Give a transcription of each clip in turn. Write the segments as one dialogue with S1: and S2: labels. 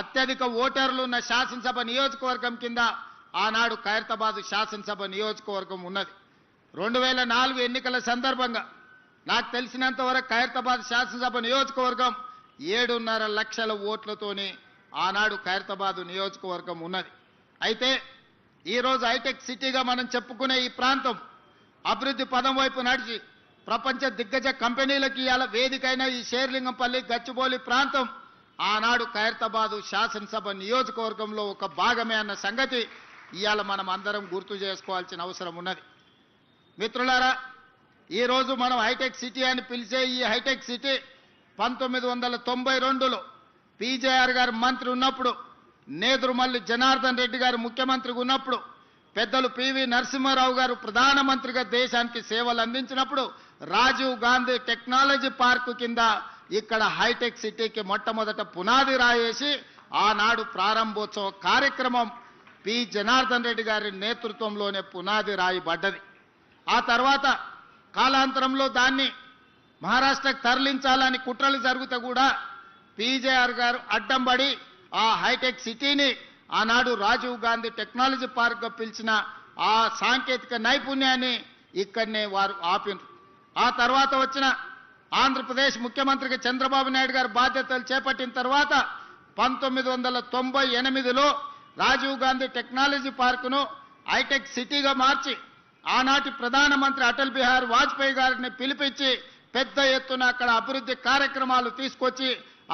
S1: అత్యధిక ఓటర్లు ఉన్న శాసనసభ నియోజకవర్గం కింద ఆనాడు ఖైరతాబాద్ శాసనసభ నియోజకవర్గం ఉన్నది. రెండు వేల నాలుగు ఎన్నికల సందర్భంగా నాకు తెలిసినంత వరకు ఖైరతాబాద్ శాసనసభ నియోజకవర్గం ఏడున్నర లక్షల ఓట్లతోనే ఆనాడు ఖైరతాబాద్ నియోజకవర్గం ఉన్నది. అయితే ఈరోజు హైటెక్ సిటీగా మనం చెప్పుకునే ఈ ప్రాంతం అభివృద్ధి పదం వైపు నడిచి ప్రపంచ దిగ్గజ కంపెనీలకు ఇవాళ వేదికైన ఈ షేర్లింగంపల్లి గచ్చిబౌలి ప్రాంతం ఆనాడు ఖైరతాబాదు శాసనసభ నియోజకవర్గంలో ఒక భాగమే అన్న సంగతి ఇవాళ మనం అందరం గుర్తు చేసుకోవాల్సిన అవసరం ఉన్నది. మిత్రులారా ఈరోజు మనం హైటెక్ సిటీ అని పిలిచే ఈ హైటెక్ సిటీ పంతొమ్మిది వందల తొంభై రెండులో పీజేఆర్ గారు మంత్రి ఉన్నప్పుడు నేదురుమల్లి జనార్దన్ రెడ్డి గారు ముఖ్యమంత్రిగా ఉన్నప్పుడు పెద్దలు పివి నరసింహారావు గారు ప్రధానమంత్రిగా దేశానికి సేవలు అందించినప్పుడు రాజీవ్ గాంధీ టెక్నాలజీ పార్కు కింద ఇక్కడ హైటెక్ సిటీకి మొట్టమొదట పునాది రాయేసి ఆనాడు ప్రారంభోత్సవ కార్యక్రమం పి. జనార్దన్ రెడ్డి గారి నేతృత్వంలోనే పునాది రాయబడ్డది. ఆ తర్వాత కాలాంతరంలో దాన్ని మహారాష్ట్రకు తరలించాలని కుట్రలు జరిగితే కూడా పీజేఆర్ గారు అడ్డం పడి ఆ హైటెక్ సిటీని ఆనాడు రాజీవ్ గాంధీ టెక్నాలజీ పార్క్గా పిలిచిన ఆ సాంకేతిక నైపుణ్యాన్ని ఇక్కడనే వారు ఆపినారు ఆ తర్వాత వచ్చిన ఆంధ్రప్రదేశ్ ముఖ్యమంత్రికి చంద్రబాబు నాయుడు గారు బాధ్యతలు చేపట్టిన తర్వాత పంతొమ్మిది వందల తొంభై ఎనిమిదిలో రాజీవ్ గాంధీ టెక్నాలజీ పార్కును హైటెక్ సిటీగా మార్చి ఆనాటి ప్రధానమంత్రి అటల్ బిహారీ వాజ్పేయి గారిని పిలిపించి పెద్ద ఎత్తున అక్కడ అభివృద్ధి కార్యక్రమాలు తీసుకొచ్చి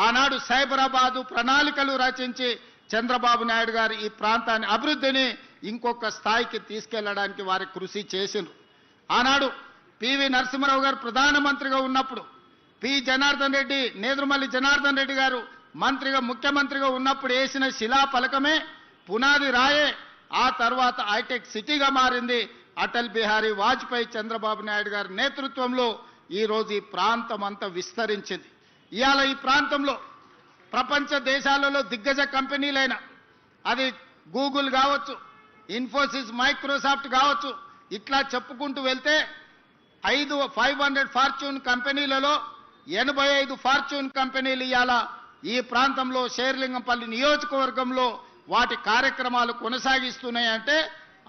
S1: ఆనాడు సైబరాబాదు ప్రణాళికలు రచించి చంద్రబాబు నాయుడు గారు ఈ ప్రాంతాన్ని అభివృద్ధిని ఇంకొక స్థాయికి తీసుకెళ్ళడానికి వారి కృషి చేసిండ్రు. ఆనాడు పివి నరసింహరావు గారు ప్రధానమంత్రిగా ఉన్నప్పుడు పి. జనార్దన్ రెడ్డి నేదురుమల్లి జనార్దన్ రెడ్డి గారు మంత్రిగా ముఖ్యమంత్రిగా ఉన్నప్పుడు వేసిన శిలా పలకమే పునాది రాయే ఆ తర్వాత హైటెక్ సిటీగా మారింది అటల్ బిహారీ వాజ్పేయి చంద్రబాబు నాయుడు గారి నేతృత్వంలో ఈరోజు ఈ ప్రాంతం అంతా విస్తరించింది. ఇవాళ ఈ ప్రాంతంలో ప్రపంచ దేశాలలో దిగ్గజ కంపెనీలైన అది గూగుల్ కావచ్చు ఇన్ఫోసిస్ మైక్రోసాఫ్ట్ కావచ్చు ఇట్లా చెప్పుకుంటూ వెళ్తే ఐదు ఫైవ్ హండ్రెడ్ ఫార్చ్యూన్ కంపెనీలలో ఎనభై ఐదు ఫార్చ్యూన్ కంపెనీలు ఇవాళ ఈ ప్రాంతంలో షేర్లింగంపల్లి నియోజకవర్గంలో వాటి కార్యక్రమాలు కొనసాగిస్తున్నాయంటే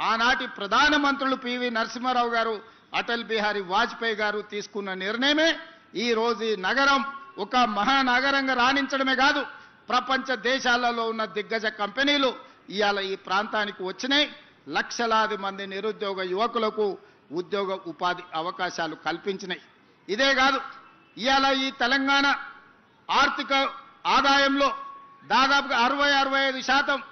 S1: ఆనాటి ప్రధానమంత్రులు పివి నరసింహారావు గారు అటల్ బిహారీ వాజ్పేయి గారు తీసుకున్న నిర్ణయమే. ఈ రోజు ఈ నగరం ఒక మహానగరంగా రాణించడమే కాదు ప్రపంచ దేశాలలో ఉన్న దిగ్గజ కంపెనీలు ఇవాళ ఈ ప్రాంతానికి వచ్చినాయి. లక్షలాది మంది నిరుద్యోగ యువకులకు ఉద్యోగ ఉపాధి అవకాశాలు కల్పించినాయి ఇదే కాదు ఇవాళ ఈ తెలంగాణ ఆర్థిక ఆదాయంలో దాదాపుగా అరవై అరవై ఐదు శాతం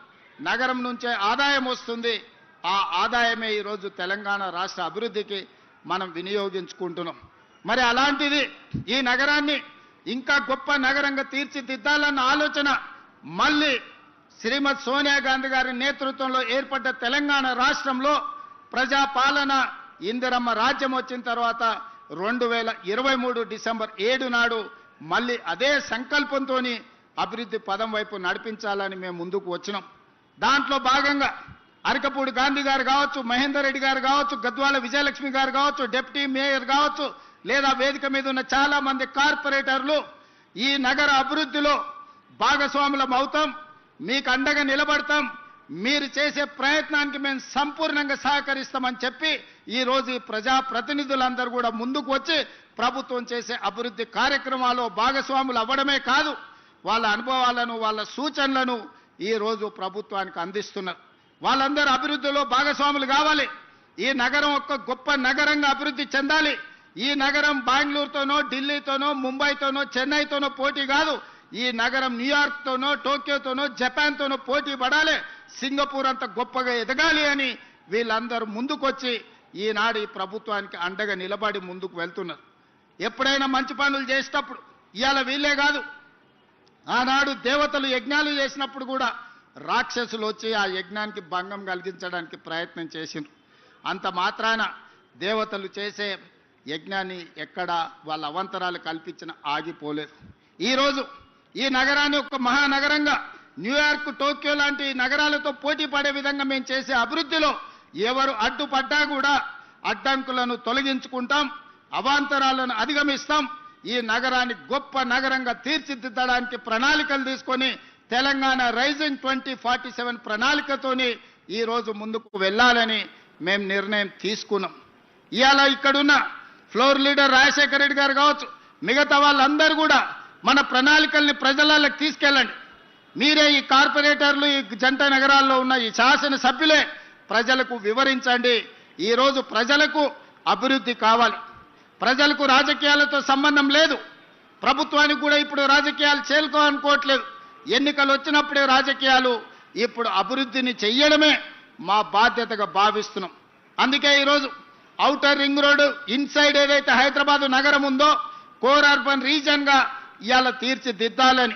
S1: నగరం నుంచే ఆదాయం వస్తుంది. ఆ ఆదాయమే ఈరోజు తెలంగాణ రాష్ట్ర అభివృద్ధికి మనం వినియోగించుకుంటున్నాం. మరి అలాంటిది ఈ నగరాన్ని ఇంకా గొప్ప నగరంగా తీర్చిదిద్దాలన్న ఆలోచన మళ్ళీ శ్రీమతి సోనియా గాంధీ గారి నేతృత్వంలో ఏర్పడ్డ తెలంగాణ రాష్ట్రంలో ప్రజాపాలన ఇందిరమ్మ రాజ్యం వచ్చిన తర్వాత రెండు వేల ఇరవై మూడు డిసెంబర్ ఏడు నాడు మళ్ళీ అదే సంకల్పంతో అభివృద్ధి పదం వైపు నడిపించాలని మేము ముందుకు వచ్చినాం. దాంట్లో భాగంగా అరకపూడి గాంధీ గారు కావచ్చు మహేందర్ రెడ్డి గారు కావచ్చు గద్వాల విజయలక్ష్మి గారు కావచ్చు డిప్యూటీ మేయర్ కావచ్చు లేదా వేదిక మీద ఉన్న చాలా మంది కార్పొరేటర్లు ఈ నగర అభివృద్ధిలో భాగస్వాములం అవుతాం మీకు అండగా నిలబడతాం మీరు చేసే ప్రయత్నానికి మేము సంపూర్ణంగా సహకరిస్తామని చెప్పి ఈ రోజు ఈ ప్రజా ప్రతినిధులందరూ కూడా ముందుకు వచ్చి ప్రభుత్వం చేసే అభివృద్ధి కార్యక్రమాల్లో భాగస్వాములు అవ్వడమే కాదు వాళ్ళ అనుభవాలను వాళ్ళ సూచనలను ఈ రోజు ప్రభుత్వానికి అందిస్తున్నారు. వాళ్ళందరూ అభివృద్ధిలో భాగస్వాములు కావాలి. ఈ నగరం ఒక గొప్ప నగరంగా అభివృద్ధి చెందాలి. ఈ నగరం బెంగళూరుతోనో ఢిల్లీతోనో ముంబైతోనో చెన్నైతోనో పోటీ కాదు. ఈ నగరం న్యూయార్క్తోనో టోక్యోతోనో జపాన్తోనో పోటీ పడాలి. సింగపూర్ అంత గొప్పగా ఎదగాలి అని వీళ్ళందరూ ముందుకొచ్చి ఈనాడు ఈ ప్రభుత్వానికి అండగా నిలబడి ముందుకు వెళ్తున్నారు. ఎప్పుడైనా మంచి పనులు చేసేటప్పుడు ఇవాళ వీళ్ళే కాదు. ఆనాడు దేవతలు యజ్ఞాలు చేసినప్పుడు కూడా రాక్షసులు వచ్చి ఆ యజ్ఞానికి భంగం కలిగించడానికి ప్రయత్నం చేసిండ్రు. అంత మాత్రాన దేవతలు చేసే యజ్ఞాన్ని ఎక్కడ వాళ్ళ అవంతరాలు కల్పించిన ఆగిపోలేదు. ఈరోజు ఈ నగరాన్ని ఒక మహానగరంగా న్యూయార్క్ టోక్యో లాంటి నగరాలతో పోటీ పడే విధంగా మేము చేసే అభివృద్ధిలో ఎవరు అడ్డుపడ్డా కూడా అడ్డంకులను తొలగించుకుంటాం అవాంతరాలను అధిగమిస్తాం. ఈ నగరాన్ని గొప్ప నగరంగా తీర్చిదిద్దడానికి ప్రణాళికలు తీసుకొని Telangana rising twenty forty seven ప్రణాళికతోని ఈరోజు ముందుకు వెళ్ళాలని మేము నిర్ణయం తీసుకున్నాం. ఇవాళ ఇక్కడున్న ఫ్లోర్ లీడర్ రాజశేఖర రెడ్డి గారు కావచ్చు మిగతా వాళ్ళందరూ కూడా మన ప్రణాళికల్ని ప్రజలకు తీసుకెళ్ళండి. మీరే ఈ కార్పొరేటర్లు ఈ జంట నగరాల్లో ఉన్న ఈ శాసన సభ్యులే ప్రజలకు వివరించండి. ఈరోజు ప్రజలకు అభివృద్ధి కావాలి. ప్రజలకు రాజకీయాలతో సంబంధం లేదు. ప్రభుత్వానికి కూడా ఇప్పుడు రాజకీయాలు చేరుకోవాలనుకోవట్లేదు ఎన్నికలు వచ్చినప్పుడే రాజకీయాలు ఇప్పుడు అభివృద్ధిని చెయ్యడమే మా బాధ్యతగా భావిస్తున్నాం. అందుకే ఈరోజు అవుటర్ రింగ్ రోడ్డు ఇన్సైడ్ ఏదైతే హైదరాబాద్ నగరం ఉందో కోర్ అర్బన్ రీజన్గా ఇవాళ తీర్చిదిద్దాలని.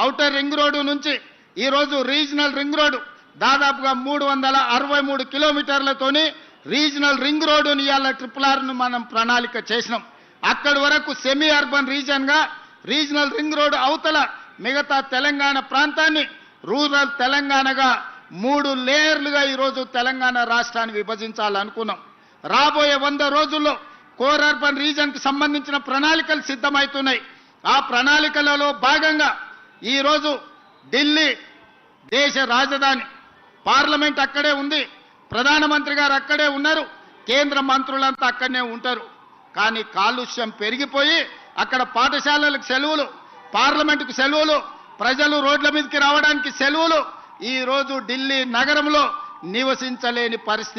S1: ఔటర్ రింగ్ రోడ్డు నుంచి ఈరోజు రీజనల్ రింగ్ రోడ్డు దాదాపుగా మూడు వందల అరవై మూడు కిలోమీటర్లతోని రీజనల్ రింగ్ రోడ్డుని ఇవాళ ట్రిపుల్ ఆర్ను మనం ప్రణాళిక చేసినాం. అక్కడి వరకు సెమీ అర్బన్ రీజన్గా రీజనల్ రింగ్ రోడ్డు అవతల మిగతా తెలంగాణ ప్రాంతాన్ని రూరల్ తెలంగాణగా మూడు లేయర్లుగా ఈరోజు తెలంగాణ రాష్ట్రాన్ని విభజించాలనుకున్నాం. రాబోయే వంద రోజుల్లో కోర్ అర్బన్ రీజన్కి సంబంధించిన ప్రణాళికలు సిద్ధమవుతున్నాయి ఆ ప్రణాళికలలో భాగంగా ఈరోజు ఢిల్లీ దేశ రాజధాని పార్లమెంట్ అక్కడే ఉంది. ప్రధానమంత్రి గారు అక్కడే ఉన్నారు. కేంద్ర మంత్రులంతా అక్కడనే ఉంటారు. కానీ కాలుష్యం పెరిగిపోయి అక్కడ పాఠశాలలకు సెలవులు పార్లమెంటుకు సెలవులు ప్రజలు రోడ్ల మీదకి రావడానికి సెలవులు ఈ రోజు ఢిల్లీ నగరంలో నివసించలేని పరిస్థితి.